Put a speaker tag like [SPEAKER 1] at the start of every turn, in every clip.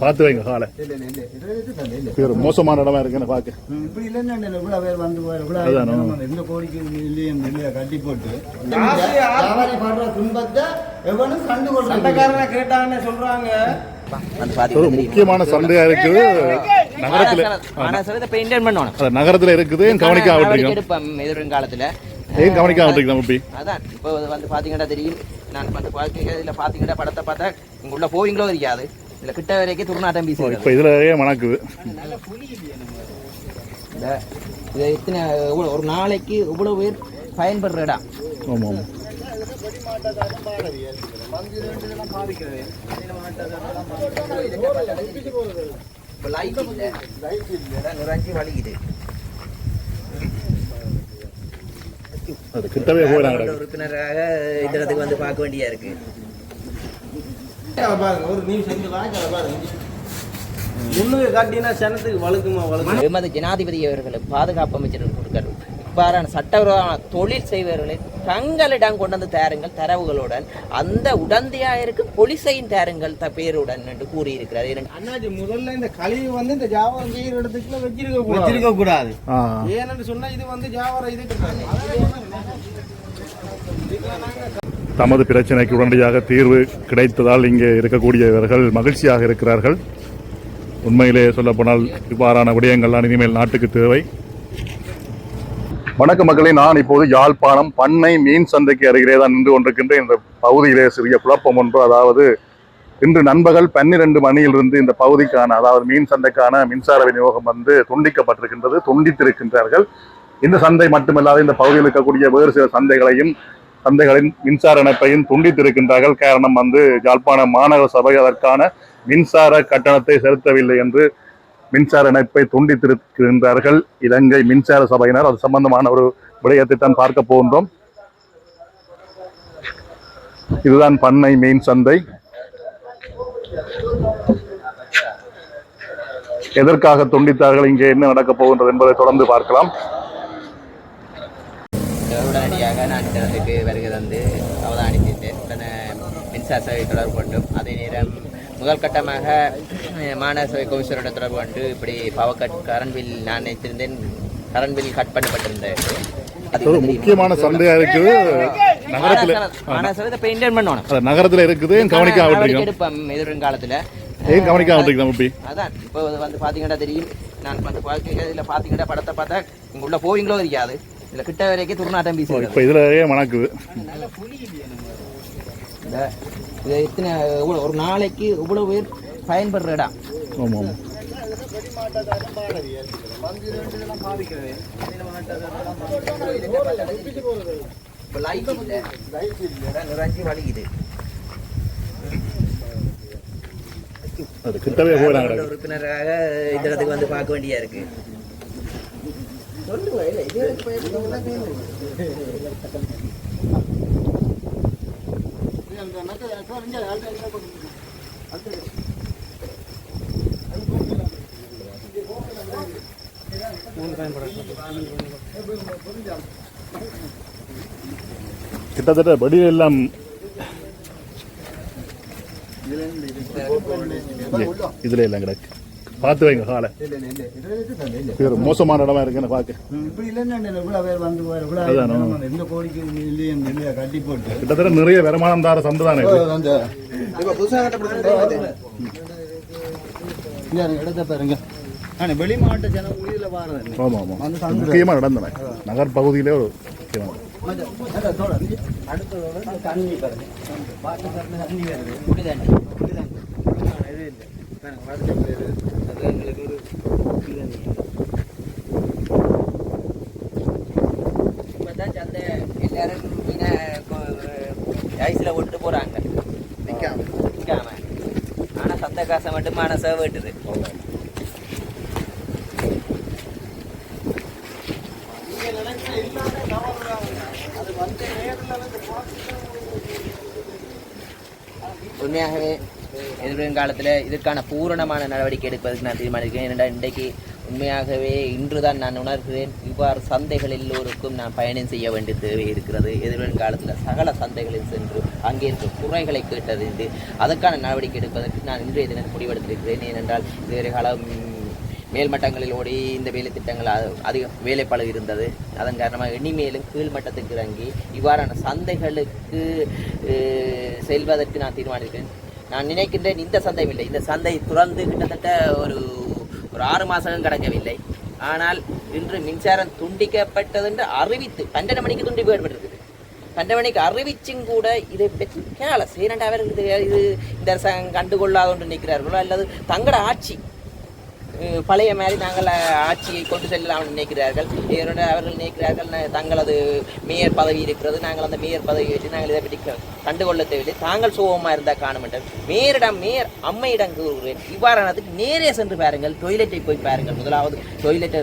[SPEAKER 1] பார்த்து வைங்க காலை. மோசமான இடமா இருக்குன்னு பார்க்க.
[SPEAKER 2] இப்படி இல்லைன்னு இவ்வளவு பேர் வந்து எந்த கோடிக்கு இல்லையே கட்டி போட்டு வியாபாரி படுற துன்பத்தை எவனும் கண்டு கொள்றாங்க
[SPEAKER 3] கேட்டாங்கன்னு சொல்றாங்க
[SPEAKER 1] ஒரு முக்கியமான சந்தையா இருக்குது. நகரத்துல. நகரத்துல இருக்குது. விட்டுருக்கோம்
[SPEAKER 4] எடுப்போம் எதிர்காலத்துல
[SPEAKER 1] ஏன் விட்டுருக்கோம் அப்படி
[SPEAKER 4] அதான் இப்போ வந்து பாத்தீங்கன்னா தெரியும். நான் வந்து பார்க்க இதுல பாத்தீங்கன்னா படத்தை பார்த்தா இங்க உள்ள போவீங்களோ தெரியாது. இதுல கிட்ட வரைக்கும் துர்நாட்டம்
[SPEAKER 1] இப்ப
[SPEAKER 4] வீசுது
[SPEAKER 1] இதுல மணக்குது.
[SPEAKER 4] இந்த இது எத்தனை எவ்வளவு ஒரு நாளைக்கு இவ்வளவு பேர் பயன்படுற இடம்
[SPEAKER 1] ஆமா ஆமா
[SPEAKER 4] இப்போ லைட் இல்ல. இடம் நிறைஞ்சு வலிக்குது.
[SPEAKER 1] அது கிட்டவே போய் நாங்க
[SPEAKER 4] உறுப்பினராக இந்த இடத்துக்கு வந்து பார்க்க வேண்டியா இருக்கு.
[SPEAKER 3] பாருங்க ஒரு நிமிஷம் இங்க வாங்க பாருங்க. முன்னுக்கு காட்டினா சனத்துக்கு வழுக்குமா வழுக்கு?
[SPEAKER 4] எமது ஜனாதிபதி அவர்களை பாதுகாப்பு அமைச்சர் கொடுக்கிறார் இவ்வாறான சட்டவிரோதமான தொழில் செய்பவர்களை தங்களிடம் கொண்டு வந்து தாருங்கள் தரவுகளுடன். அந்த உடந்தையாக இருக்கும் போலீஸையும் தாருங்கள் த பேருடன் என்று கூறியிருக்கிறார்.
[SPEAKER 3] அண்ணாச்சி முதல்ல இந்த கழிவு வந்து இந்த ஜாவரம் செய்யற இடத்துக்குள்ள வச்சிருக்க கூடாது. வச்சிருக்க கூடாது. ஏன்னு சொன்னா இது வந்து ஜாவரம் இது
[SPEAKER 1] தமது பிரச்சனைக்கு உடனடியாக தீர்வு கிடைத்ததால் இங்கே இருக்கக்கூடியவர்கள் மகிழ்ச்சியாக இருக்கிறார்கள். உண்மையிலே சொல்லப்போனால் இவ்வாறான விடயங்கள்லாம் இனிமேல் நாட்டுக்கு தேவை. வணக்க மக்களை நான் இப்போது யாழ்ப்பாணம் பண்ணை மீன் சந்தைக்கு அருகிலே தான் நின்று கொண்டிருக்கின்ற இந்த பகுதியிலே சிறிய குழப்பம் ஒன்று. அதாவது இன்று நண்பகல் பன்னிரண்டு மணியிலிருந்து இந்த பகுதிக்கான அதாவது மீன் சந்தைக்கான மின்சார விநியோகம் வந்து துண்டிக்கப்பட்டிருக்கின்றது துண்டித்திருக்கின்றார்கள். இந்த சந்தை மட்டுமல்லாது இந்த பகுதியில் இருக்கக்கூடிய வேறு சில சந்தைகளையும் சந்தைகளின் மின்சார இணைப்பையும் துண்டித்திருக்கின்றார்கள். காரணம் வந்து யாழ்ப்பாண மாநகர சபை அதற்கான மின்சார கட்டணத்தை செலுத்தவில்லை என்று மின்சார இணைப்பை துண்டித்திருக்கின்றார்கள். இலங்கை மின்சார சபையினர். அது சம்பந்தமான ஒரு விடயத்தை தான் பார்க்க போகின்றோம். இதுதான் பண்ணை மீன் சந்தை. எதற்காக துண்டித்தார்கள்? இங்கே என்ன நடக்கப் போகின்றது என்பதை தொடர்ந்து பார்க்கலாம்.
[SPEAKER 4] உடனடியாக நான் இந்த இடத்துக்கு வருகை தந்து அவதானித்தேன் உடனே மின்சார சேவை தொடர்பு கொண்டும் அதே நேரம் முதல் கட்டமாக மாநகர சபை கமிஷனரோட தொடர்பு கொண்டு இப்படி பவர் கட் கரண்ட் பில் நான் நினைத்திருந்தேன் கரண்ட் பில் கட் பண்ணப்பட்டிருந்தது. அது
[SPEAKER 1] ஒரு முக்கியமான சந்தையா இருக்குது. நகரத்துல
[SPEAKER 4] பண்ணணும்
[SPEAKER 1] அது நகரத்துல இருக்குது. விட்டுருக்கோம்
[SPEAKER 4] எடுப்போம் எதிர்காலத்துல
[SPEAKER 1] ஏன் விட்டுருக்கோம் அப்படி
[SPEAKER 4] அதான் இப்போ வந்து பாத்தீங்கன்னா தெரியும். நான் வந்து இதுல பாத்தீங்கன்னா படத்தை பார்த்தா இங்க உள்ள போவீங்களோ தெரியாது. இதுல கிட்ட வரைக்கும் துர்நாட்டம் வீசுது
[SPEAKER 1] இப்ப இதுல மணக்குது.
[SPEAKER 4] இது எத்தனை ஒரு நாளைக்கு இவ்வளவு பேர் பயன்படுற இடம்.
[SPEAKER 1] ஆமா ஆமா
[SPEAKER 4] இப்போ லைட் இல்ல. இடம் நிறைஞ்சு வலிக்குது.
[SPEAKER 1] அது கிட்டவே போய் நாங்க
[SPEAKER 4] உறுப்பினராக இந்த இடத்துக்கு வந்து பார்க்க வேண்டியா இருக்கு.
[SPEAKER 1] எல்லாம் இங்க, இதுல எல்லாம் கிடக்கு பார்த்து வைங்க காலை இது
[SPEAKER 2] இவ்வளவு பேர் வந்து போய் இவ்வளவு
[SPEAKER 1] அதானோ?
[SPEAKER 2] ஜனம் எந்த கோடிக்கு இல்லையே இல்லையா கட்டி போட்டு.
[SPEAKER 1] கிட்டத்தட்ட நிறைய வருமானம் தார சந்தை தானே இது.
[SPEAKER 2] அந்த
[SPEAKER 3] இப்ப புதுசா கட்டப்பட்ட
[SPEAKER 2] இடத்த பாருங்க. ஆனா வெளி மாவட்ட ஜனம் உயிரில வாரது
[SPEAKER 1] ஆமா. ஆமா. முக்கியமான இடம். தானே நகர் பகுதியிலே ஒரு இடம்.
[SPEAKER 2] அடுத்ததோட தண்ணி பாருங்க. பாட்டு தண்ணி வருது. இது இல்லை. அது எங்களுக்கு ஒரு இதுதானே.
[SPEAKER 4] இப்பதான் சந்தை எல்லாரும் மீனை ஐஸ்ல விட்டு போகிறாங்க
[SPEAKER 2] நிக்காம
[SPEAKER 4] நிற்காம ஆனா சந்தை காசை மட்டும் மனசை வெட்டுது உண்மையாகவே எதிர்காலத்தில் இதற்கான பூரணமான நடவடிக்கை எடுப்பதற்கு நான் தீர்மானிக்கிறேன். ஏனென்றால் இன்றைக்கு உண்மையாகவே இன்றுதான் நான் உணர்கிறேன் இவ்வாறு சந்தைகள் எல்லோருக்கும் நான் பயணம் செய்ய வேண்டிய தேவை இருக்கிறது. எதிர்காலத்தில் சகல சந்தைகளில் சென்று அங்கே இருக்க குறைகளை கேட்டறிந்து அதற்கான நடவடிக்கை எடுப்பதற்கு நான் இன்றைய தினம் முடிவெடுத்திருக்கிறேன். ஏனென்றால் இதுவரை காலம் மேல்மட்டங்களில் ஓடி இந்த வேலை திட்டங்கள் அ- அதிக வேலைப்பளு இருந்தது. அதன் காரணமாக இனிமேலும் கீழ்மட்டத்துக்கு இறங்கி இவ்வாறான சந்தைகளுக்கு செல்வதற்கு நான் தீர்மானிக்கிறேன். நான் நினைக்கின்றேன் இந்த சந்தை இல்லை. இந்த சந்தை துறந்து கிட்டத்தட்ட ஒரு ஒரு ஆறு மாதம் கடக்கவில்லை. ஆனால் இன்று மின்சாரம் துண்டிக்கப்பட்டது என்று அறிவித்து பன்னெண்டு மணிக்கு துண்டிப்பு ஏற்பட்டிருக்குது பன்னெண்டு மணிக்கு அறிவிச்சும் கூட இதை பற்றி கேள. சேரண்ட இது இந்த அரசாங்கம் கண்டுகொள்ளாத ஒன்று நிற்கிறார்களோ அல்லது தங்களோட ஆட்சி பழைய மாதிரி நாங்கள் ஆட்சியை கொண்டு செல்லலாம் நினைக்கிறார்கள். இதனோட அவர்கள் நினைக்கிறார்கள் தங்களது மேயர் பதவி இருக்கிறது நாங்கள் அந்த மேயர் பதவி வச்சு நாங்கள் இதை பற்றி கண்டுகொள்ள தேவையில்லை தாங்கள் சுகமாக இருந்தால் காண மாட்டோம் மேயரிடம் மேயர் அம்மையிடம் கூறுகிறேன் இவ்வாறானதுக்கு நேரே சென்று பாருங்கள் டொய்லெட்டை போய் பாருங்கள். முதலாவது டொய்லெட்டை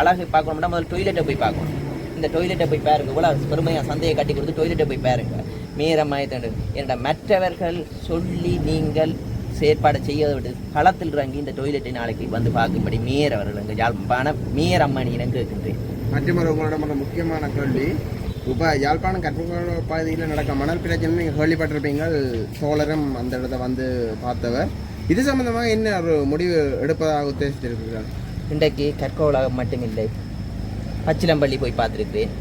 [SPEAKER 4] அழகை பார்க்கணும்னா முதல் டொய்லெட்டை போய் பார்க்கணும். இந்த டொய்லெட்டை போய் பாருங்க இவ்வளோ பெருமையாக சந்தையை கட்டி கொடுத்து டொய்லெட்டை போய் பாருங்க மேயரம்மாயை தண்டு என்னோட மற்றவர்கள் சொல்லி நீங்கள் செயற்பாடு செய்யாத விட்டு களத்தில் இறங்கி இந்த டொய்லெட்டை நாளைக்கு வந்து பார்க்கும்படி மேயர் அவர்கள் எங்கள் யாழ்ப்பாண மேயர் அம்மானியிடம் கேட்கின்றேன்.
[SPEAKER 5] மற்றும் முக்கியமான கேள்வி. இப்போ யாழ்ப்பாணம் கற்பக பகுதியில் நடக்க மணல் பிரச்சனை நீங்கள் கேள்விப்பட்டிருப்பீங்க சோழரும் அந்த இடத்த வந்து பார்த்தவர். இது சம்பந்தமாக என்ன ஒரு முடிவு எடுப்பதாக உத்தேசித்திருக்கிறார்
[SPEAKER 4] இன்றைக்கு கற்கோளாக மட்டுமில்லை. பச்சிலம்பள்ளி போய் பார்த்திருக்கிறேன்.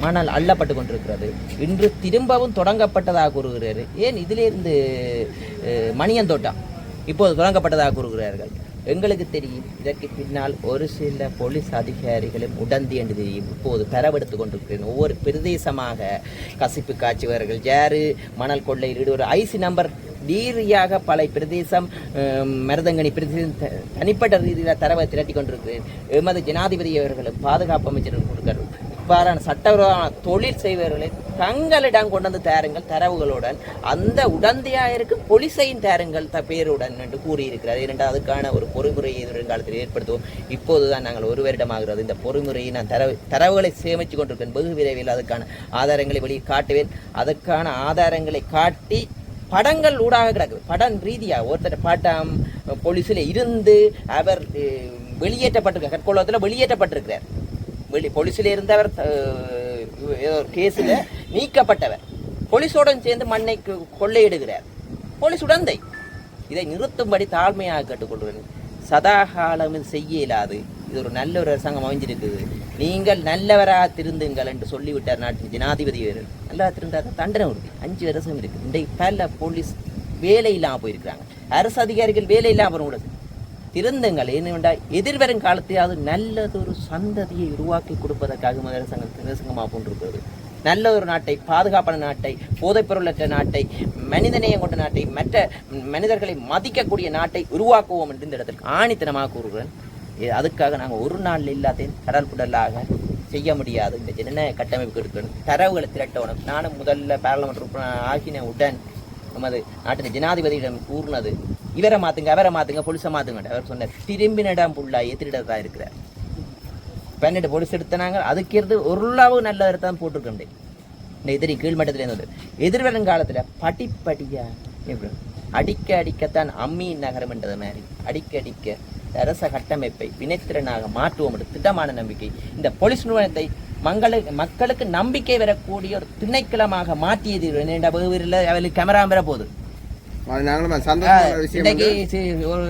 [SPEAKER 4] மணல் அள்ளப்பட்டு கொண்டிருக்கிறது. இன்று திரும்பவும் தொடங்கப்பட்டதாக கூறுகிறார். ஏன் இதிலிருந்து மணியந்தோட்டம் இப்போது தொடங்கப்பட்டதாக கூறுகிறார்கள்? எங்களுக்கு தெரியும் இதற்கு பின்னால் ஒரு சில போலீஸ் அதிகாரிகளும் உடந்தி என்று தெரியும். இப்போது பெறவெடுத்து கொண்டிருக்கிறேன். ஒவ்வொரு பிரதேசமாக கசிப்பு காய்ச்சுவர்கள் ஜேரு மணல் கொள்ளையில் ஈடுபடுவர் ஐசி நம்பர் ரீதியாக பல பிரதேசம் மருதங்கனி பிரதேசம் த- தனிப்பட்ட ரீதியில் தரவை திரட்டி கொண்டிருக்கிறேன். எமது ஜனாதிபதி அவர்களும் பாதுகாப்பு அமைச்சரும் கொடுக்கிறார் இவ்வாறான சட்டவிரோதமான தொழில் செய்பவர்களை தங்களிடம் கொண்டு வந்து தாருங்கள் தரவுகளுடன். அந்த உடந்தையாக இருக்கும் போலீஸையும் தாருங்கள் த பேருடன் என்று கூறியிருக்கிறார். ஏனென்றால் அதுக்கான ஒரு பொறிமுறையை எதிர்காலத்தில் ஏற்படுத்துவோம். இப்போதுதான் நாங்கள் ஒரு வருடமாகிறது இந்த பொறிமுறையை நான் தரவு தரவுகளை சேமித்து கொண்டிருக்கேன். வெகு விரைவில் அதுக்கான ஆதாரங்களை வெளியே காட்டுவேன். அதற்கான ஆதாரங்களை காட்டி படங்கள் ஊடாக கிடக்குது. படம் ரீதியாக ஒருத்தர் பாட்டாம் போலீஸில் இருந்து அவர் வெளியேற்றப்பட்டிருக்கார் கற்கோளத்தில் வெளியேற்றப்பட்டிருக்கிறார். வெளி போலீஸில் இருந்தவர் ஏதோ ஒரு கேஸில் நீக்கப்பட்டவர் போலீஸோடன் சேர்ந்து மண்ணை கொள்ளையிடுகிறார். போலீஸ் உடந்தை. இதை நிறுத்தும்படி தாழ்மையாக கேட்டுக்கொள்கிறேன். சதாகாலம் இது செய்ய இயலாது. இது ஒரு நல்ல ஒரு அரசாங்கம் அமைஞ்சிருக்குது. நீங்கள் நல்லவராக திருந்துங்கள் என்று சொல்லிவிட்டார் நாட்டின் ஜனாதிபதி வீரர். நல்லா திருந்தாத தண்டனை உறுதி. அஞ்சு வருஷம் இருக்குது இன்றைக்கு பல போலீஸ் வேலை இல்லாமல் போயிருக்கிறாங்க. அரசு அதிகாரிகள் வேலை இல்லாமல் கூட திருந்துங்கள் ஏனென்றால் எதிர்வரும் காலத்தையாவது நல்லதொரு சந்ததியை உருவாக்கி கொடுப்பதற்காக முதல் சங்கம் திருசங்கமாக கொண்டிருக்கிறது நல்ல ஒரு நாட்டை பாதுகாப்பான நாட்டை போதைப்பொருளற்ற நாட்டை மனிதநேயம் கொண்ட நாட்டை மற்ற மனிதர்களை மதிக்கக்கூடிய நாட்டை உருவாக்குவோம் என்று இந்த இடத்திற்கு ஆணித்தனமாக கூறுகிறேன். அதுக்காக நாங்கள் ஒரு நாள் எல்லாத்தையும் கடல் புடலாக செய்ய முடியாது. இந்த ஜனநாயக கட்டமைப்பு இருக்கணும் தரவுகளை திரட்டணும். நானும் முதல்ல பாராளுமன்ற உறுப்பினர் ஆகின உடன் நமது நாட்டின் ஜனாதிபதியிடம் கூறினது இவரை மாத்துங்க அவரை மாத்துங்க பொலிசை மாத்துங்க அவர் சொன்னார். திரும்பினிடம் புள்ளா எதிரிடத்தான் இருக்கிறார். பன்னெண்டு போலீஸ் எடுத்தனாங்க. அதுக்கு இருந்து ஓரளவு நல்ல தான் போட்டிருக்கேன் இந்த எதிரி கீழ்மட்டத்தில் இருந்தது எதிர்வரும் காலத்தில் படிப்படியா எப்படி? அடிக்க அடிக்கத்தான் அம்மி நகரம் என்றது மாதிரி. அடிக்க அடிக்க அரச கட்டமைப்பை வினைத்திறனாக மாற்றுவோம் என்று திட்டமான நம்பிக்கை. இந்த போலீஸ் நிறுவனத்தை மங்களுக்கு மக்களுக்கு நம்பிக்கை வரக்கூடிய ஒரு திணைக்களமாக மாற்றியது என்னடா வெகுவிரில் அவளுக்கு கேமரா வர போகுது
[SPEAKER 5] அது நாங்களும் சந்தோஷமான விஷயம்
[SPEAKER 4] இன்னைக்கு ஒரு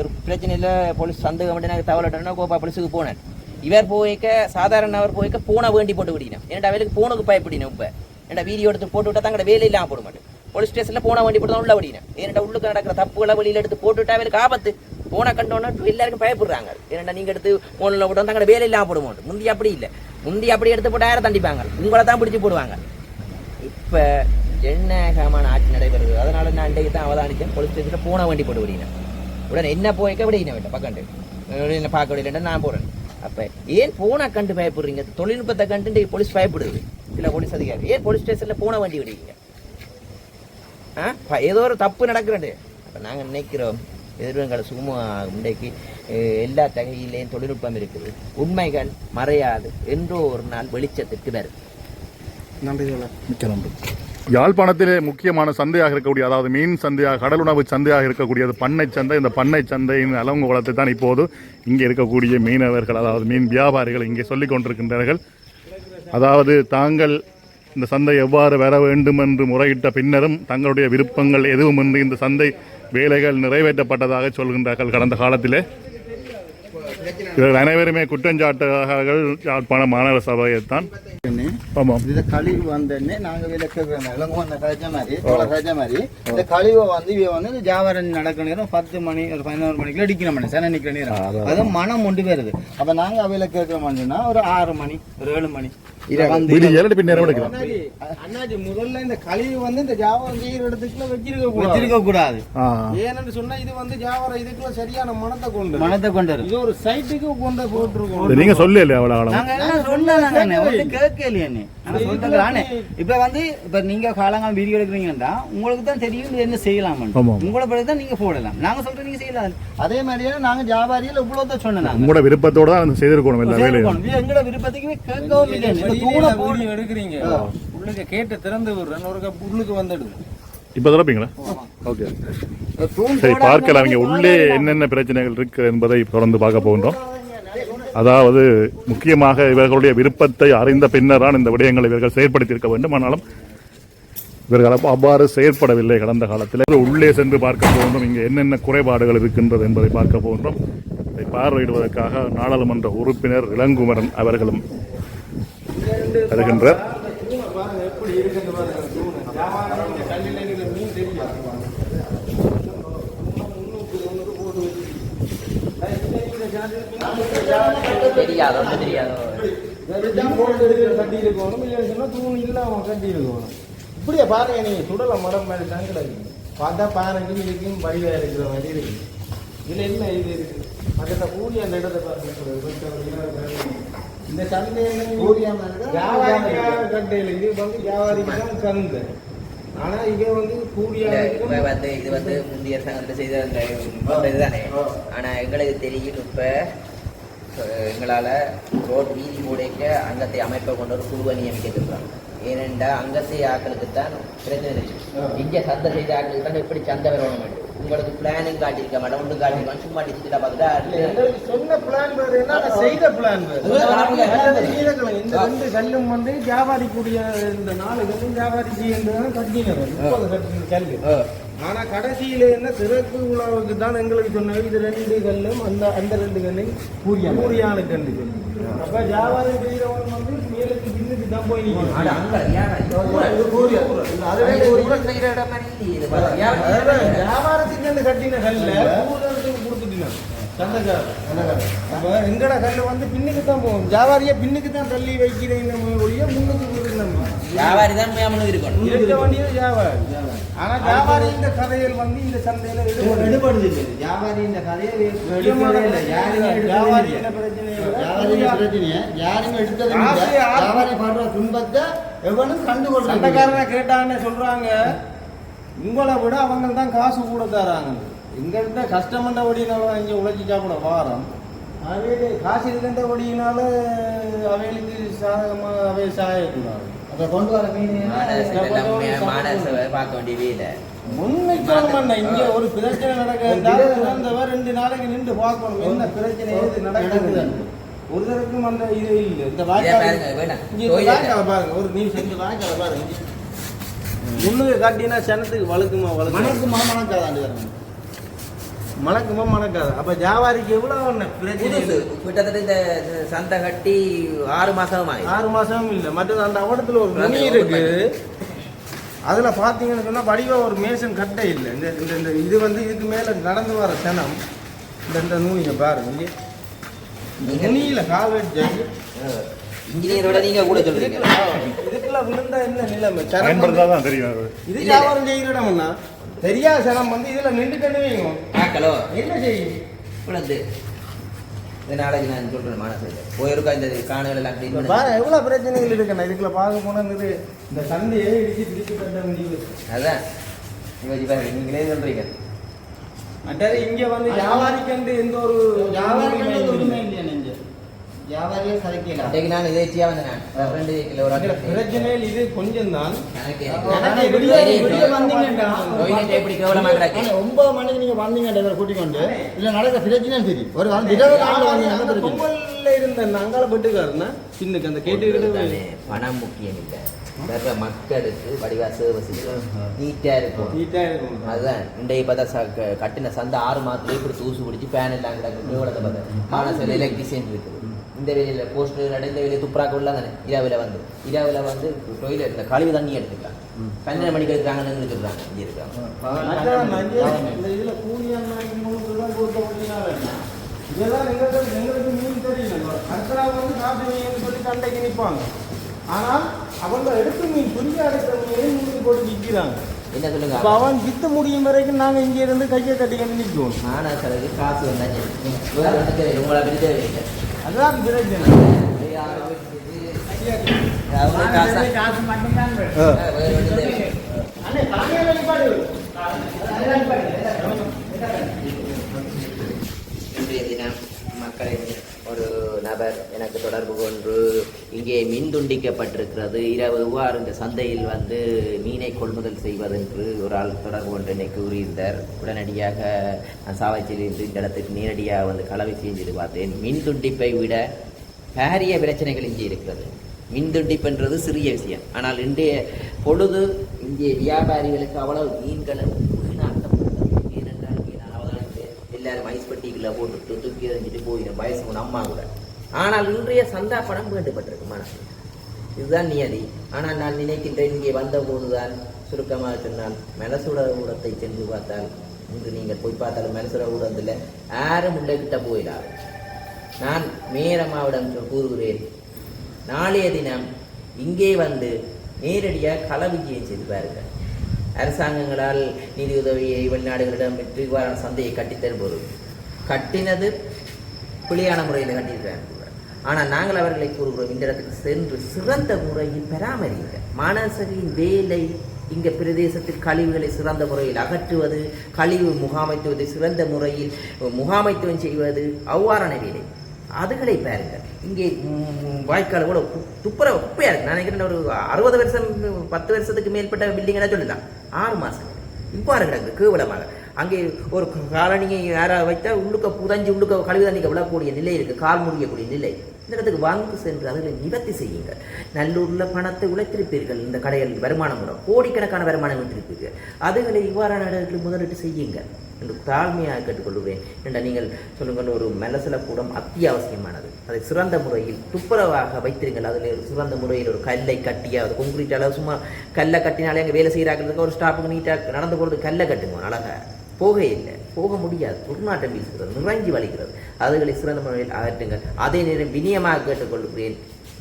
[SPEAKER 4] ஒரு பிரச்சனையில் போலீஸ் சந்தேகம் பண்ணி எனக்கு தவறட்டா கோப்பா போலீஸுக்கு போனேன். இவர் போய்க்க சாதாரண அவர் போய்க்க பூனை வேண்டி போட்டு விடினோம் ஏன்டா வேலைக்கு பூனுக்கு பயப்படினோம் இப்போ. ஏன்டா வீடியோ எடுத்து போட்டு விட்டா தங்கட வேலை இல்லாமல் போட மாட்டேன். போலீஸ் ஸ்டேஷனில் பூனை வேண்டி போட்டு தான் உள்ள விடினேன். ஏன்டா உள்ளுக்கு நடக்கிற தப்புகளை வெளியில் எடுத்து போட்டுவிட்டா அவருக்கு ஆபத்து. பூனை கண்டோன்னா எல்லாருக்கும் பயப்படுறாங்க. ஏன்டா நீங்கள் எடுத்து ஃபோனில் விட்டோம் தங்கட வேலை இல்லாமல் போட மாட்டோம் முந்தி அப்படி இல்லை. முந்தி அப்படி எடுத்து போட்டு யாரை தண்டிப்பாங்க. உங்களை தான் பிடிச்சி போடுவாங்க. இப்போ ஜனநாயகமான ஆட்சி நடைபெறுது. அதனால நான் இன்றைக்கு தான் அவதானிச்சேன். போலீஸ் ஸ்டேஷனில் பூனை வண்டி போட்டு விடினேன் உடனே என்ன போய்க்க விடின விட்டேன் பக்கண்டு என்ன பார்க்க விடலன்னா நான் போறேன். அப்போ ஏன் பூனை கண்டு பயப்படுறீங்க? தொழில்நுட்பத்தை கண்டு இன்றைக்கு போலீஸ் பயப்படுது. இல்லை போலீஸ் அதிகாரி. ஏன் போலீஸ் ஸ்டேஷனில் பூனை வண்டி விடுவீங்க ஆ? ஏதோ ஒரு தப்பு நடக்கிறது அப்போ நாங்கள் நினைக்கிறோம் எதிர்வங்களை சும்மா இன்றைக்கு எல்லா தகையிலேயும் தொழில்நுட்பம் இருக்குது. உண்மைகள் மறையாது. என்றோ ஒரு நாள் வெளிச்சத்திற்கு வரும்.
[SPEAKER 5] நன்றி
[SPEAKER 1] மிக்க நன்றி. யாழ்ப்பாணத்திலே முக்கியமான சந்தையாக இருக்கக்கூடிய அதாவது மீன் சந்தையாக கடலுணவு சந்தையாக இருக்கக்கூடியது பண்ணை சந்தை. இந்த பண்ணை சந்தையின் அலங்குளத்தை தான் இப்போது இங்கே இருக்கக்கூடிய மீனவர்கள் அதாவது மீன் வியாபாரிகள் இங்கே சொல்லிக் கொண்டிருக்கின்றார்கள். அதாவது தாங்கள் இந்த சந்தை எவ்வாறு வர வேண்டும் என்று முறையிட்ட பின்னரும் தங்களுடைய விருப்பங்கள் எதுவுமின்றி இந்த சந்தை வேலைகள் நிறைவேற்றப்பட்டதாக சொல்கின்றார்கள். கடந்த காலத்திலே இவர்கள் அனைவருமே குற்றஞ்சாட்டுகிறார்கள் யாழ்ப்பாண மாநகர சபையைத்தான். ஆமாம்
[SPEAKER 2] இந்த கழிவு வந்தோடனே நாங்க விளக்கு இளங்கும் அந்த கழிச்ச மாதிரி தோலை கழிச்ச மாதிரி. இந்த கழிவை வந்து இவ வந்து இந்த ஜாவாரம் நடக்கிற நேரம் பத்து மணி ஒரு பதினோரு மணிக்குள்ள அடிக்கிற மணி சன நிக்கிற நேரம். அது மனம் கொண்டு வருது அப்ப நாங்க அவையில கேட்கிற மணினா ஒரு ஆறு மணி ஒரு ஏழு மணி.
[SPEAKER 3] அண்ணாஜி, முதல்ல இந்த கழிவு வந்து இந்த ஜாவாரம் செய்யற இடத்துக்குள்ள வச்சிருக்க கூடாது.
[SPEAKER 2] வச்சிருக்க கூடாது.
[SPEAKER 3] ஏன்னு சொன்னா இது வந்து ஜாவாரம் இதுக்குள்ள சரியான மனத்தை கொண்டு
[SPEAKER 2] மனத்தை கொண்டு
[SPEAKER 3] இது ஒரு சைட்டுக்கு கொண்டு போட்டுருக்கோம்.
[SPEAKER 1] நீங்க சொல்லல
[SPEAKER 2] நாங்க கேட்கலையே இப்ப வந்து இப்ப நீங்க காலங்காலம் வீடியோ எடுக்கிறீங்கன்னா உங்களுக்கு தான் தெரியும் என்ன செய்யலாம். உங்களை பிறகு தான் நீங்க போடலாம். நாங்க சொல்றோம் நீங்க செய்யலாம். அதே மாதிரியே நாங்க வியாபாரியில இவ்வளவு தான் சொன்னோம்
[SPEAKER 1] உங்களோட விருப்பத்தோட தான் செய்திருக்கணும்
[SPEAKER 2] எங்களோட விருப்பத்துக்குமே கேட்கவும் இல்லை தூணை போட்டு
[SPEAKER 3] வீடியோ எடுக்கிறீங்க. உள்ளுக்கு கேட்டு திறந்து விடுறேன் ஒரு கப் உள்ளுக்கு வந்துடுது.
[SPEAKER 1] இப்போ திறப்பீங்களா? ஓகே. சரி பார்க்கலாம். இங்கே உள்ளே என்னென்ன பிரச்சனைகள் இருக்கு என்பதை தொடர்ந்து பார்க்க போகின்றோம். அதாவது முக்கியமாக இவர்களுடைய விருப்பத்தை அறிந்த பின்னரான் இந்த விடயங்களை இவர்கள் செயற்படுத்தியிருக்க வேண்டும். ஆனாலும் இவர்கள் அவ்வாறு செயற்படவில்லை கடந்த காலத்தில். உள்ளே சென்று பார்க்க போகின்றோம். இங்கே என்னென்ன குறைபாடுகள் இருக்கின்றது என்பதை பார்க்க போகின்றோம். இதை பார்வையிடுவதற்காக நாடாளுமன்ற உறுப்பினர் இளங்குமரன் அவர்களும் தருகின்றார்
[SPEAKER 3] பாருங்க எப்படி மீன்
[SPEAKER 4] தெரியாது. ஒன்றும் தெரியாதோ
[SPEAKER 3] கட்டி இருக்கணும் இல்லைன்னு தூண் இல்லாம கட்டி இருக்கணும் இப்படியே பாருங்க நீங்க சுடல மரம் மாதிரி தான் கிடக்கு பார்த்தா பானைக்கும் இதுக்கும் வடிவா இருக்கிற மாதிரி இருக்கு இதுல என்ன இது இருக்கு அதில் கூடி அந்த இடத்தை பாருங்க இந்த சந்தையில? வியாபாரிக்காக கட்டையில் இது வந்து வியாபாரிக்கு தான் சந்தை. ஆனா இங்க வந்து கூடியா
[SPEAKER 4] வந்து இது வந்து முந்தைய அரசாங்கத்தில் செய்த அந்த இதுதானே ஆனா எங்களுக்கு தெரியும் இப்ப எங்களால ரோட் வீதி போடைக்க அங்கத்தை அமைப்பை கொண்டு ஒரு குழுவை நியமிக்கிறாங்க ஏனென்றா அங்கத்தை ஆக்களுக்கு தான் பிரச்சனை தெரியும் இங்க சந்தை செய்த ஆக்களுக்கு தான் எப்படி சந்தை வரணும் உங்களுக்கு பிளானிங் காட்டியிருக்க மாட்டோம் ஒன்றும் காட்டியிருக்கோம் சும்மா டிஸ்ட்ரிக்டா பார்த்துட்டா
[SPEAKER 3] சொன்ன பிளான் வேறு என்ன? செய்த பிளான் இந்த ரெண்டு கல்லும் வந்து வியாபாரி கூடிய இந்த நாலு கல்லும் வியாபாரி செய்யறதுதான் கட்டினர் முப்பது கட்டின கல்லு ஆனா கடைசியில என்ன சிறப்பு உழவுக்கு தான் எங்களுக்கு சொன்னது? இது ரெண்டு கல்லும் அந்த அந்த ரெண்டு கல்லும் கூரியான கூரியான கல்லு அப்ப வியாபாரி செய்யறவங்க வந்து போய் வியாபாரத்துக்கு கட்டின கல்ல ஊழலுக்கு கொடுத்துட்டீங்க சந்தைக்காரர் அப்ப எங்கட கல்லு வந்து பின்னுக்கு தான் போகும் வியாபாரியா பின்னுக்கு தான் தள்ளி வைக்கிறீங்க ஒழிய முன்னுக்கு
[SPEAKER 4] வியாபாரி தான் இருக்கணும்
[SPEAKER 3] இருக்க வேண்டியது வியாபாரி ஆனா வியாபாரி இந்த கதைகள் வந்து இந்த சந்தையில எடுபடுது.
[SPEAKER 2] இல்லை. வியாபாரி இந்த கதையை
[SPEAKER 3] முக்கியமான
[SPEAKER 2] எடுக்கவே இல்லை. யாருமே எடுக்கவே
[SPEAKER 3] வியாபாரி. என்ன பிரச்சனை
[SPEAKER 2] வியாபாரி பிரச்சனையை யாருமே எடுத்தது. வியாபாரி படுற துன்பத்தை எவனும் கண்டுகொள்ள
[SPEAKER 3] சண்டைக்காரனை கேட்டான்னு சொல்றாங்க உங்களை விட அவங்க தான் காசு கூட தராங்க எங்கள்கிட்ட கஷ்டமண்டபடினால இங்க உழைச்சி சாப்பிட வாரம் அவையில காசு இருக்கின்றபடியினால அவைகளுக்கு சாதகமா அவை சாயக்கூடாது
[SPEAKER 2] அதை கொண்டு வர மீன்
[SPEAKER 4] மாநகர பார்க்க வேண்டிய வீடு
[SPEAKER 3] முன்னிக்கணும் இங்க ஒரு பிரச்சனை நடக்கிறவர் ரெண்டு நாளைக்கு நின்று பார்க்கணும். என்ன பிரச்சனை எது ஒரு தரக்கும் அந்த இது இல்லை. இந்த வாய்க்கால்
[SPEAKER 4] பாருங்க
[SPEAKER 3] ஒரு நிமிஷம் இந்த வாய்க்காலை பாருங்க. முன்னுக்கு காட்டினா சனத்துக்கு வழுக்குமா வழுக்கு
[SPEAKER 2] மணக்கு மாமனம் காதாண்டு வரணும்
[SPEAKER 3] மணக்குமா மணக்காது. அப்ப வியாபாரிக்கு ஒண்ணு? பிரச்சனை
[SPEAKER 4] புதுசு. கிட்டத்தட்ட இந்த சந்தை கட்டி ஆறு மாசம் ஆகி
[SPEAKER 3] ஆறு மாசமும் இல்லை. மற்றது அந்த அவடத்துல ஒரு நுனி இருக்கு. அதுல பாத்தீங்கன்னு சொன்னா வடிவா ஒரு மேசன் கட்டை இல்லை. இந்த இந்த இது வந்து இதுக்கு மேல நடந்து வர சனம். இந்த இந்த நுனியை பாருங்க. நுனியில கால் வச்சு
[SPEAKER 4] இன்ஜினியரோட நீங்க கூட சொல்றீங்க.
[SPEAKER 3] இதுக்குள்ள விழுந்தா என்ன நிலைமை?
[SPEAKER 1] தெரியும்.
[SPEAKER 3] இது வியாபாரம் செய்கிற இடம்னா தெரியாத சனம் வந்து இதுல நின்று வைங்க
[SPEAKER 4] ஆக்களோ
[SPEAKER 3] என்ன செய்யும்
[SPEAKER 4] உணர்ந்து இது. நாளைக்கு நான் சொல்றேன் மானசை போயிருக்கா இந்த காணொலி எல்லாம் clean பண்ணு.
[SPEAKER 3] பாரு எவ்வளவு பிரச்சனைகள் இருக்குண்ணா இதுக்குள்ள பார்க்க போனா இது இந்த சந்தையை இடிச்சு பிடிச்சு கட்ட வேண்டியது
[SPEAKER 4] அதான். பாருங்க நீங்களே சொல்றீங்க.
[SPEAKER 3] மற்றது இங்க வந்து வியாபாரிக்கு எந்த ஒரு
[SPEAKER 2] வியாபாரி
[SPEAKER 3] உரிமையும் இல்லை.
[SPEAKER 2] வியாபாரியே சதைக்கலாம்
[SPEAKER 4] நான் இதேச்சியா வந்தேன் நான். ரெண்டு கிலோ ஒரு
[SPEAKER 3] பிரச்சனையில் இது கொஞ்சம் தான்
[SPEAKER 4] எப்படி கேவலமா கிடக்கு
[SPEAKER 2] ஆனா ஒன்பது மணிக்கு நீங்க வந்தீங்க இவரை கூட்டிக் கொண்டு. இல்ல நடக்க பிரச்சனை தெரியும். ஒரு வந்து இருபது நாள்
[SPEAKER 3] அந்த
[SPEAKER 2] வந்தீங்கன்னா பிரச்சனை.
[SPEAKER 3] பொங்கல்ல இருந்த அங்கால பெட்டுக்காருன்னா பின்னுக்கு அந்த கேட்டு
[SPEAKER 4] தானே, பணம் முக்கியம் இல்லை. வர்ற மக்களுக்கு வடிவா சேவை நீட்டாக இருக்கும்.
[SPEAKER 2] நீட்டாக இருக்கும்.
[SPEAKER 4] அதுதான். இன்றைய பார்த்தா ச- க- கட்டின சந்தை ஆறு மாதத்துல இப்படி தூசு பிடிச்சி ஃபேன் எல்லாம் கிடக்கு. பார்த்தா. மானசில் எலக்ட்ரிஷியன் இருக்குது. இந்த வெளியில் போஸ்ட் இந்த வெளியே துப்புராக்க உள்ள தானே? இரவில் வந்து. இரவில் வந்து டொய்லெட் இந்த கழிவு தண்ணி எடுத்துக்கலாம் பன்னெண்டு மணிக்கு எடுக்கிறாங்கன்னு சொல்கிறாங்க இங்கே இருக்காங்க.
[SPEAKER 3] இதெல்லாம் எங்களுக்கு எங்களுக்கு மீன் தெரியல. அடுத்தா வந்து மீன் சொல்லி சண்டைக்கு நிற்பாங்க ஆனால் அவங்க எடுத்த மீன் போட்டு விற்கிறாங்க.
[SPEAKER 4] என்ன சொல்லுங்க?
[SPEAKER 3] அவன் வித்து முடியும் வரைக்கும் நாங்க இங்க இருந்து கையை கட்டிக்கிட்டு நிற்குவோம்
[SPEAKER 4] மானசலுக்கு காசு வந்தா சரி. வேற ஒன்றும் தேவையில்லை உங்களை பற்றி
[SPEAKER 3] அதுதான்
[SPEAKER 4] காசா
[SPEAKER 3] காசு மட்டும்தான் வேணும்.
[SPEAKER 4] வேற ஒன்றும் தேவையில்லை
[SPEAKER 3] அண்ணே தலைமையில நிப்பாடு.
[SPEAKER 4] இன்றைய தினம் மக்களின் ஒரு நபர் எனக்கு தொடர்பு கொண்டு இங்கே மின் துண்டிக்கப்பட்டிருக்கிறது. இரவு எவ்வாறு இந்த சந்தையில் வந்து மீனை கொள்முதல் செய்வதென்று ஒரு ஆள் தொடர்பு கொண்டு என்னை கூறியிருந்தார். உடனடியாக நான் சாவச்சியிலிருந்து இந்த இடத்துக்கு நேரடியாக வந்து கலவை செஞ்சுட்டு பார்த்தேன். மின் துண்டிப்பை விட பாரிய பிரச்சனைகள் இங்கே இருக்கிறது. மின் துண்டிப்புன்றது சிறிய விஷயம். ஆனால் இன்றைய பொழுது இங்கே வியாபாரிகளுக்கு அவ்வளவு மீன்களும் எல்லாரும் ஐஸ் பெட்டிக்குள்ள போட்டுட்டு தூக்கி எறிஞ்சிட்டு போயிடும் வயசு உன் அம்மா கூட. ஆனால் இன்றைய சந்தா படம் வேண்டுபட்டிருக்கு மனசு. இதுதான் நியதி. ஆனால் நான் நினைக்கின்றேன் இங்கே வந்தபோதுதான் சுருக்கமாக சொன்னால் மெலசுட ஊடத்தை சென்று பார்த்தால் இன்று நீங்கள் போய் பார்த்தாலும் மெலசுட ஊடத்தில் யாரும் உள்ளே கிட்ட போயிடாது நான் மேரம்மாவிடம் கூறுகிறேன். நாளைய தினம் இங்கே வந்து நேரடியாக களவிஜயம் செய்து பாருங்கள். அரசாங்கங்களால் நிதியுதவியை வெளிநாடுகளிடம் பெற்று இவ்வாறான சந்தையை கட்டித்தரும் போது கட்டினது புலியான முறையில் கட்டியிருக்கிறார்கள். ஆனால் நாங்கள் அவர்களை கூறுகிறோம் இந்த இடத்துக்கு சென்று சிறந்த முறையில் பராமரிங்க மானசரின் வேலை இந்த பிரதேசத்தில் கழிவுகளை சிறந்த முறையில் அகற்றுவது கழிவு முகாமைத்துவத்தை சிறந்த முறையில் முகாமைத்துவம் செய்வது அவ்வாறான வேலை. அதுகளை பாருங்கள். இங்கே வாய்க்கால் கூட துப்புர குப்பையாக இருக்கு. நான் நினைக்கிறேன் ஒரு அறுபது வருஷம் பத்து வருஷத்துக்கு மேற்பட்ட பில்டிங்கெல்லாம் சொல்லலாம் ஆறு மாதம் இவ்வாறு கிடக்கு கேவலமாக. அங்கே ஒரு காலனியை யாராவது வைத்தால் உள்ளுக்க புதஞ்சு உள்ளுக்க கழிவு தண்ணிக்கு விழக்கூடிய நிலை இருக்குது கால் முடியக்கூடிய நிலை. இந்த இடத்துக்கு வாங்கி சென்று அதில் நிவர்த்தி செய்யுங்கள். நல்லூரில் பணத்தை உழைத்திருப்பீர்கள். இந்த கடையில் வருமானம் கூட கோடிக்கணக்கான வருமானம் விட்டிருப்பீர்கள் அதுகளை இவ்வாறான இடங்களில் முதலீட்டு செய்யுங்கள் என்று தாழ்மையாக கேட்டுக்கொள்வேன் என்ற நீங்கள் சொல்லுங்கள் ஒரு மெலசல கூடம் அத்தியாவசியமானது. அதை சிறந்த முறையில் துப்புரவாக வைத்திருங்கள். அதில் ஒரு சிறந்த முறையில் ஒரு கல்லை கட்டியாவது கொங்கிரீட் அளவு சும்மா கல்லை கட்டினாலே அங்கே வேலை செய்கிறாங்க ஒரு ஸ்டாப்புக்கு நீட்டாக நடந்து போகிறது கல்லை கட்டுங்க. அழகாக போக இல்லை. போக முடியாது. துர்நாற்றம் வீசுகிறது நிறைஞ்சி வலிக்கிறது அதுகளை சிறந்த முறையில் அகற்றுங்கள். அதே நேரம் வினியமாக கேட்டுக்கொள்கிறேன்.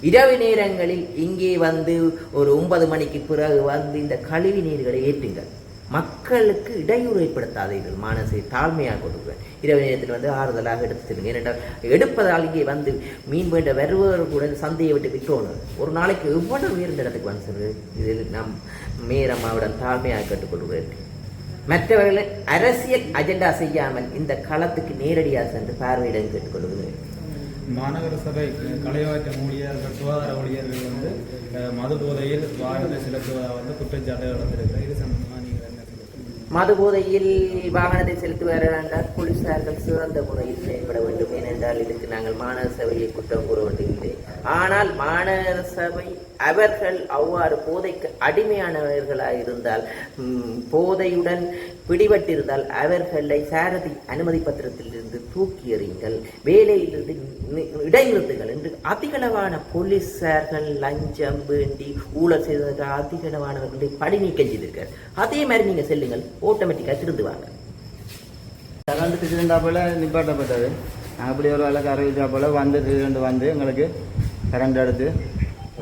[SPEAKER 4] இரவு நேரங்களில் இங்கே வந்து ஒரு ஒன்பது மணிக்கு பிறகு வந்து இந்த கழிவு நீர்களை ஏற்றுங்கள். மக்களுக்கு இடையூறு ஏற்படுத்தாதீர்கள். மானசை தாழ்மையாக கொடுக்குறேன் இரவு நேரத்தில் வந்து ஆறுதலாக எடுத்து செல்லுங்க ஏனென்றால் எடுப்பதால் இங்கே வந்து மீன் வேண்ட வருபவர் கூட சந்தையை விட்டு விட்டோணும் ஒரு நாளைக்கு எவ்வளவு உயர்ந்த இடத்துக்கு வந்து சென்று இதில் நாம் மேரம்மாவிடம் தாழ்மையாக கேட்டுக்கொள்கிறேன். மற்றவர்களை அரசியல் அஜெண்டா செய்யாமல் இந்த களத்துக்கு நேரடியாக சென்று பார்வையிடம் கேட்டுக்கொள்கிறேன்
[SPEAKER 6] மாநகர சபை கலைவாய்த்த ஊழியர்கள் சுகாதார ஊழியர்கள் வந்து மது போதையில் வாகனத்தை செலுத்துவதாக வந்து குற்றச்சாட்டு நடந்திருக்கு இது சம்பந்தமாக
[SPEAKER 4] மது போதையில் வாகனத்தை செலுத்துவார் என்றால் போலீசார்கள் சிறந்த முறையில் செயல்பட வேண்டும். ஏனென்றால் இதுக்கு நாங்கள் மாநகர சபையை குற்றம் கூற வேண்டியதில்லை. ஆனால் மாநகர சபை அவர்கள் அவ்வாறு போதைக்கு அடிமையானவர்களாக இருந்தால் போதையுடன் பிடிபட்டிருந்தால் அவர்களை சாரதி அனுமதி பத்திரத்திலிருந்து தூக்கி எறியுங்கள். வேலையிலிருந்து நி- இடைநிறுத்துங்கள் என்று அதிகளவான போலீசார்கள் லஞ்சம் வேண்டி ஊழல் செய்ததற்கு அதிகளவானவர்களை பணி நீக்கம் செய்திருக்கார் அதே மாதிரி நீங்க செல்லுங்கள். ஆட்டோமேட்டிக்காக திருந்துவாங்க
[SPEAKER 2] தகவல் திருந்தா போல நிப்பாட்டப்பட்டது. அப்படி ஒரு வேலைக்கு அறிவிச்சா போல வந்து திருண்டு வந்து எங்களுக்கு கரண்ட் எடுத்து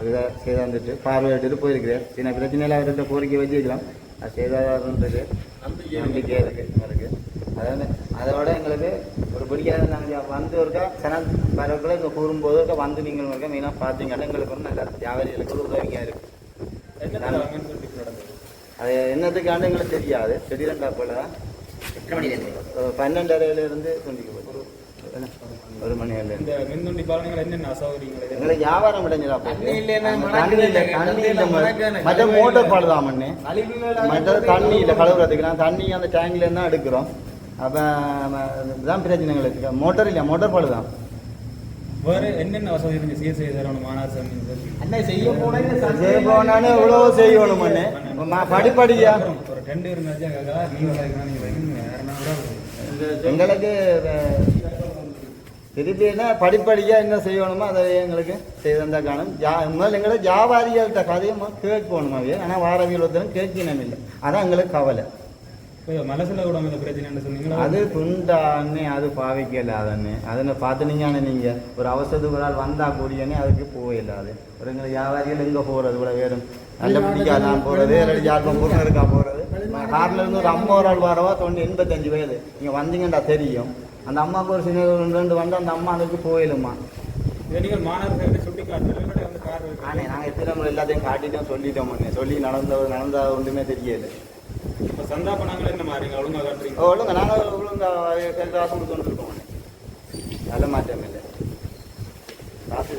[SPEAKER 2] இதை செய்து வந்துட்டு பார்வையிட்டு போயிருக்கிறேன். சின்ன பிரச்சனையில் அவர்கிட்ட கோரிக்கை வச்சுக்கலாம் அது செய்தாருன்றது நம்பிக்கை இருக்கு. எங்களுக்கு அதாவது அதோட எங்களுக்கு ஒரு பிடிக்காத நாங்கள் வந்து ஒருக்கா சனம் வரக்குள்ள இங்கே கூறும்போது ஒருக்கா வந்து நீங்கள் ஒருக்கா மெயினாக பார்த்தீங்கன்னா எங்களுக்கு ஒரு நல்ல வியாபாரிகளுக்கு ஒரு உதவியாக இருக்கு.
[SPEAKER 6] என்ன மீன் துண்டிப்பு நடந்தது?
[SPEAKER 2] அது என்னத்துக்காண்டு எங்களுக்கு தெரியாது. திடீரெண்டா போல தான்
[SPEAKER 4] எத்தனை மணிலேருந்து
[SPEAKER 2] ஒரு மணி வரையில
[SPEAKER 6] இந்த
[SPEAKER 2] இருந்து
[SPEAKER 6] மின் துண்டிப்பால் நீங்கள் என்னென்ன அசௌகரியங்கள்?
[SPEAKER 2] எங்களுக்கு வியாபாரம்
[SPEAKER 3] மணக்கானே.
[SPEAKER 2] மற்ற மோட்டர் பாடுதான் மண்ணு மற்ற தண்ணி இல்லை கழுவுறதுக்கு நான் தண்ணி அந்த டேங்க்ல இருந்தா எடுக்கிறோம் அப்போ இதுதான் பிரச்சனை எங்களுக்கு மோட்டர் இல்லை மோட்டர் பாடு தான்
[SPEAKER 6] வேறு என்னென்ன வசதி இருக்கு செய்து தரணும் சபை
[SPEAKER 3] அண்ணே செய்ய போனா இந்த
[SPEAKER 2] செய்ய போனானே எவ்வளோ செய்யணும் அண்ணே ம- படிப்படியா
[SPEAKER 6] ஒரு டென்ட் இருந்தாச்சு நீங்கள் வைக்கணும் நீங்கள் வைக்கணும் வேறு என்ன கூட
[SPEAKER 2] எங்களுக்கு அஹ், திருப்பி என்ன படிப்படியா என்ன செய்யணுமோ அதை எங்களுக்கு செய்தந்தா காணும் ஜா முதல்ல எங்களை ஜாவாதிகள்கிட்ட கதையை முதல்ல கேட்கணும் அவைய ஆனால் வாரவியல் ஒருத்தரும் கேட்கணும் இல்லை அதான் எங்களுக்கு கவலை
[SPEAKER 6] மலசில் கூட அந்த பிரச்சனை சொன்னீங்களா
[SPEAKER 2] அது துண்டான்னு அது பாவிக்கல அதன்னு அதனை பார்த்துனீங்கன்னு நீங்க ஒரு அவசரத்துக்கு ஒரு ஆள் வந்தா கூடியனே அதுக்கு போயிடாது ஒரு எங்களை வியாபாரிகள் எங்க போறது கூட வேறும் நல்ல பிடிக்காதான் போறது இல்லாட்டி யாருக்கும் பொருள் இருக்கா போறது கார்ல இருந்து ஒரு ஒரு ஆள் வரவா தொண்டு எண்பத்தஞ்சு வயது நீங்க வந்தீங்கடா தெரியும் அந்த அம்மாவுக்கு ஒரு சின்ன ரெண்டு வந்து அந்த அம்மா அதுக்கு போயிடுமா
[SPEAKER 6] நீங்கள் சபை சுட்டி காட்டுறது வந்து கார்
[SPEAKER 2] ஆனே நாங்க எத்தனை முறை எல்லாத்தையும் காட்டிட்டோம் சொல்லிட்டோம். சொல்லி நடந்த நடந்த ஒன்றுமே தெரியல
[SPEAKER 6] இப்போ சந்தா பணங்கள் என்ன மாறீங்க ஒழுங்காக காட்டுறீங்க?
[SPEAKER 2] ஒழுங்க நாங்கள் ஒழுங்கா காசு கொடுத்து வந்துருக்கோம் நல்ல மாற்றம் இல்லை. காசு